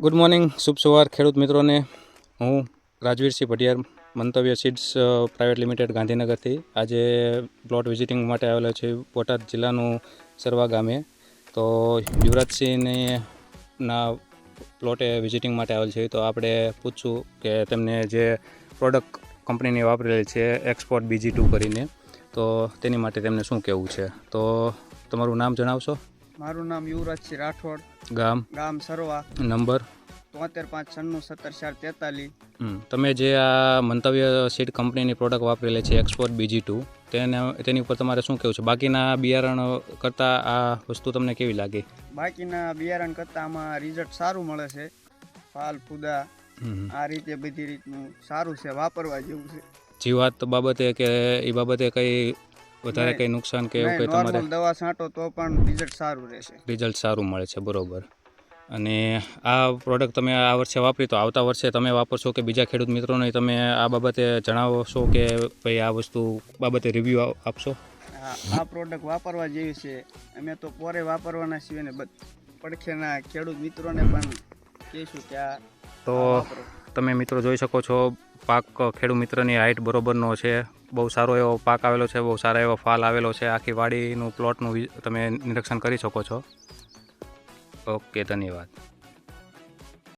Good morning શુભ સવાર, ખેડૂત મિત્રોને. હું રાજવીરસિંહ ભટિયાર, મંતવ્ય સીડ્સ પ્રાઇવેટ લિમિટેડ ગાંધીનગરથી. આજે પ્લોટ વિઝિટિંગ માટે આવેલો છે બોટાદ જિલ્લાનું સરવા ગામે. તો યુવરાજસિંહને ના પ્લોટે વિઝિટિંગ માટે આવેલ છે. તો આપણે પૂછશું કે તેમને જે પ્રોડક્ટ કંપનીની વાપરેલી છે, એક્સપોર્ટ બીજી ટુ કરીને, તો તેની માટે તેમને શું કહેવું છે? તો તમારું નામ જણાવશો? મારું નામ યુવરાજસિંહ રાઠોડ. ગામ? ગામ સરવા. નંબર? તોતેર પાંચ છન્નું સત્તર ચાર તેતાલીસ. તમે જે આ મંતવ્ય સીડ કંપનીની પ્રોડક્ટ વાપરેલી છે એક્સપોર્ટ બીજી ટુ તેને તેની ઉપર તમારે શું કહેવું છે? બાકીના બિયારણ કરતાં આ વસ્તુ તમને કેવી લાગે? બાકીના બિયારણ કરતાં આમાં રિઝલ્ટ સારું મળે છે. ફાલ ફૂદા આ રીતે બધી રીતનું સારું છે વાપરવા જેવું છે. જીવાત બાબતે કે એ બાબતે કંઈ વધારે કંઈ નુકસાન કે એવું કંઈ તમારે? દવા છાંટો તો પણ રિઝલ્ટ સારું રહેશે. રિઝલ્ટ સારું મળે છે બરોબર. અને આ પ્રોડક્ટ તમે આ વર્ષે વાપરી તો આવતા વર્ષે તમે વાપરશો કે બીજા ખેડૂત મિત્રોને તમે આ બાબતે જણાવશો કે ભાઈ આ વસ્તુ બાબતે રિવ્યૂ આપશો? આ પ્રોડક્ટ વાપરવા જેવી છે. અમે તો પોરે વાપરવાના છીએ ને પડખેના ખેડૂત મિત્રોને પણ કહીશું કે આ તો તમે મિત્રો જોઈ શકો છો પાક ખેડૂત મિત્રની હાઇટ બરોબરનો છે. બહુ સારો એવો પાક આવેલો છે, બહુ સારા એવો ફાલ આવેલો છે. આખી વાડીનું પ્લોટનું તમે નિરીક્ષણ કરી શકો છો. ઓકે, ધન્યવાદ.